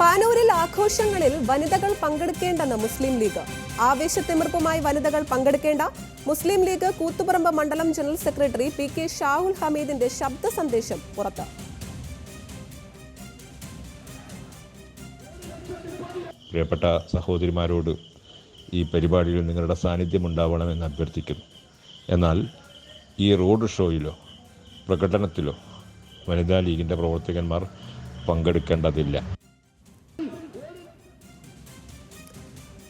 പാനൂരിൽ ആഘോഷങ്ങളിൽ വനിതകൾ പങ്കെടുക്കേണ്ടെന്ന് മുസ്ലിം ലീഗ്. ആവേശത്തിമിർപ്പുമായി വനിതകൾ പങ്കെടുക്കേണ്ട മുസ്ലിം ലീഗ് കൂത്തുപറമ്പ് മണ്ഡലം general secretary P K Shahul ഹമീദിന്റെ ശബ്ദ സന്ദേശം പുറത്ത്. പ്രിയപ്പെട്ട സഹോദരിമാരോട് ഈ പരിപാടിയിൽ നിങ്ങളുടെ സാന്നിധ്യം ഉണ്ടാവണമെന്ന് അഭ്യർത്ഥിക്കുന്നു. എന്നാൽ ഈ റോഡ് ഷോയിലോ പ്രകടനത്തിലോ വനിതാ ലീഗിന്റെ പ്രവർത്തകന്മാർ പങ്കെടുക്കേണ്ടതില്ല.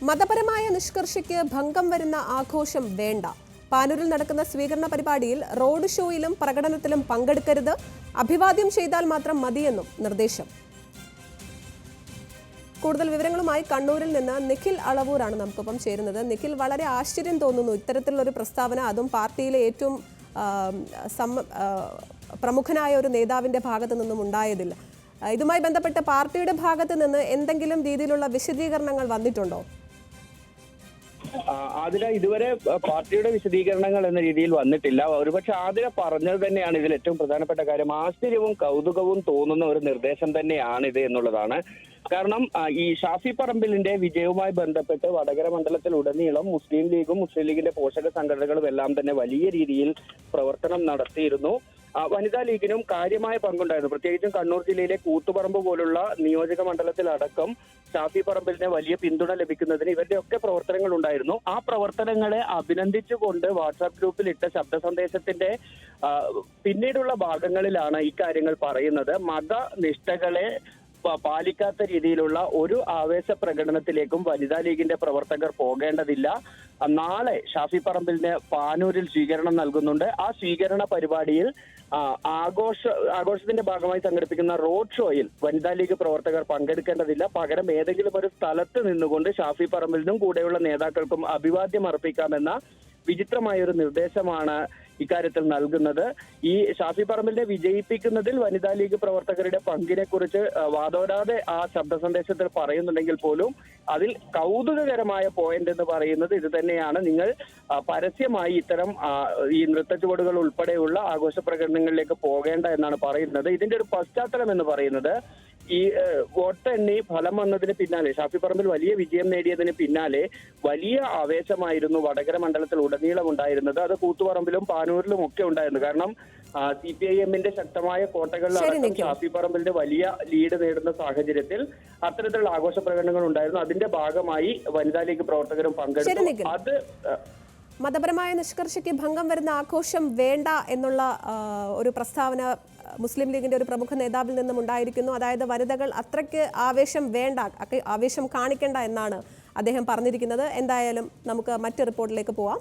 മതപരമായ നിഷ്കർഷയ്ക്ക് ഭംഗം വരുന്ന ആഘോഷം വേണ്ട. പാനൂരിൽ നടക്കുന്ന സ്വീകരണ പരിപാടിയിൽ റോഡ് ഷോയിലും പ്രകടനത്തിലും പങ്കെടുക്കരുത്. അഭിവാദ്യം ചെയ്താൽ മാത്രം മതിയെന്നും നിർദ്ദേശം. കൂടുതൽ വിവരങ്ങളുമായി കണ്ണൂരിൽ നിന്ന് നിഖിൽ അളവൂരാണ് നമുക്കൊപ്പം ചേരുന്നത്. നിഖിൽ വളരെ ആശ്ചര്യം തോന്നുന്നു. ഇത്തരത്തിലുള്ള ഒരു പ്രസ്താവന അതും പാർട്ടിയിലെ ഏറ്റവും പ്രമുഖനായ ഒരു നേതാവിന്റെ ഭാഗത്തു നിന്നും ഉണ്ടായതില്ല ഇതുമായി ബന്ധപ്പെട്ട് പാർട്ടിയുടെ ഭാഗത്ത് നിന്ന് എന്തെങ്കിലും രീതിയിലുള്ള വിശദീകരണങ്ങൾ വന്നിട്ടുണ്ടോ? ആതിര ഇതുവരെ പാർട്ടിയുടെ വിശദീകരണങ്ങൾ എന്ന രീതിയിൽ വന്നിട്ടില്ല. ഒരുപക്ഷെ ആതിര പറഞ്ഞത് തന്നെയാണ് ഇതിൽ ഏറ്റവും പ്രധാനപ്പെട്ട കാര്യം. ആശ്ചര്യവും കൗതുകവും തോന്നുന്ന ഒരു നിർദ്ദേശം തന്നെയാണിത് എന്നുള്ളതാണ്. കാരണം ഈ ഷാഫി പറമ്പിലിന്റെ വിജയവുമായി ബന്ധപ്പെട്ട് വടകര മണ്ഡലത്തിൽ ഉടനീളം മുസ്ലിം ലീഗും മുസ്ലിം ലീഗിന്റെ പോഷക സംഘടനകളും എല്ലാം തന്നെ വലിയ രീതിയിൽ പ്രവർത്തനം നടത്തിയിരുന്നു. വനിതാ ലീഗിനും കാര്യമായ പങ്കുണ്ടായിരുന്നു. പ്രത്യേകിച്ചും കണ്ണൂർ ജില്ലയിലെ കൂത്തുപറമ്പ് പോലുള്ള നിയോജക മണ്ഡലത്തിലടക്കം ഷാഫി പറമ്പിലിന് വലിയ പിന്തുണ ലഭിക്കുന്നതിന് ഇവരുടെ ഒക്കെ പ്രവർത്തനങ്ങൾ ഉണ്ടായിരുന്നു. ആ പ്രവർത്തനങ്ങളെ അഭിനന്ദിച്ചുകൊണ്ട് വാട്സാപ്പ് ഗ്രൂപ്പിൽ ഇട്ട ശബ്ദ സന്ദേശത്തിന്റെ പിന്നീടുള്ള ഭാഗങ്ങളിലാണ് ഇക്കാര്യങ്ങൾ കാര്യങ്ങൾ പറയുന്നത്. മതനിഷ്ഠകളെ പാലിക്കാത്ത രീതിയിലുള്ള ഒരു ആവേശ പ്രകടനത്തിലേക്കും വനിതാ ലീഗിന്റെ പ്രവർത്തകർ പോകേണ്ടതില്ല. നാളെ ഷാഫി പറമ്പിലിന് പാനൂരിൽ സ്വീകരണം നൽകുന്നുണ്ട്. ആ സ്വീകരണ പരിപാടിയിൽ ആഘോഷ ആഘോഷത്തിന്റെ ഭാഗമായി സംഘടിപ്പിക്കുന്ന റോഡ് ഷോയിൽ വനിതാ ലീഗ് പ്രവർത്തകർ പങ്കെടുക്കേണ്ടതില്ല. പകരം ഏതെങ്കിലും ഒരു സ്ഥലത്ത് നിന്നുകൊണ്ട് ഷാഫി പറമ്പിലിനും കൂടെയുള്ള നേതാക്കൾക്കും അഭിവാദ്യം അർപ്പിക്കാമെന്ന വിചിത്രമായ ഒരു നിർദ്ദേശമാണ് ഇക്കാര്യത്തിൽ നൽകുന്നത്. ഈ ഷാഫി പറമ്പിലിനെ വിജയിപ്പിക്കുന്നതിൽ വനിതാ ലീഗ് പ്രവർത്തകരുടെ പങ്കിനെ കുറിച്ച് വാദോരാതെ ആ ശബ്ദ സന്ദേശത്തിൽ പറയുന്നുണ്ടെങ്കിൽ പോലും അതിൽ കൗതുകകരമായ പോയിന്റ് എന്ന് പറയുന്നത് ഇത് തന്നെയാണ്. നിങ്ങൾ പരസ്യമായി ഇത്തരം ഈ നൃത്ത ചുവടുകൾ ഉൾപ്പെടെയുള്ള ആഘോഷ പ്രകടനങ്ങളിലേക്ക് പോകേണ്ട എന്നാണ് പറയുന്നത്. ഇതിന്റെ ഒരു പശ്ചാത്തലം എന്ന് പറയുന്നത് ഈ വോട്ടെണ്ണി ഫലം വന്നതിന് പിന്നാലെ ഷാഫി പറമ്പിൽ വലിയ വിജയം നേടിയതിന് പിന്നാലെ വലിയ ആവേശമായിരുന്നു വടകര മണ്ഡലത്തിൽ ഉടനീളം ഉണ്ടായിരുന്നത്. അത് കൂത്തുപറമ്പിലും പാനൂരിലും ഒക്കെ ഉണ്ടായിരുന്നു. കാരണം സി പി ഐ എമ്മിന്റെ ശക്തമായ കോട്ടകളിലാണ്. ഷാഫി പറമ്പിലിന്റെ വലിയ ലീഡ് നേടുന്ന സാഹചര്യത്തിൽ അത്തരത്തിലുള്ള ആഘോഷ പ്രകടനങ്ങൾ ഉണ്ടായിരുന്നു. അതിന്റെ ഭാഗമായി വനിതാ ലീഗ് പ്രവർത്തകരും പങ്കെടുത്തു. അത് മതപരമായ നിഷ്കർഷയ്ക്ക് ഭംഗം വരുന്ന ആഘോഷം വേണ്ട എന്നുള്ള ഒരു പ്രസ്താവന മുസ്ലിം ലീഗിന്റെ ഒരു പ്രമുഖ നേതാവിൽ നിന്നും ഉണ്ടായിരിക്കുന്നു. അതായത് വനിതകൾ അത്രയ്ക്ക് ആവേശം വേണ്ട ആവേശം കാണിക്കേണ്ട എന്നാണ് അദ്ദേഹം പറഞ്ഞിരിക്കുന്നത്. എന്തായാലും നമുക്ക് മറ്റു റിപ്പോർട്ടിലേക്ക് പോവാം.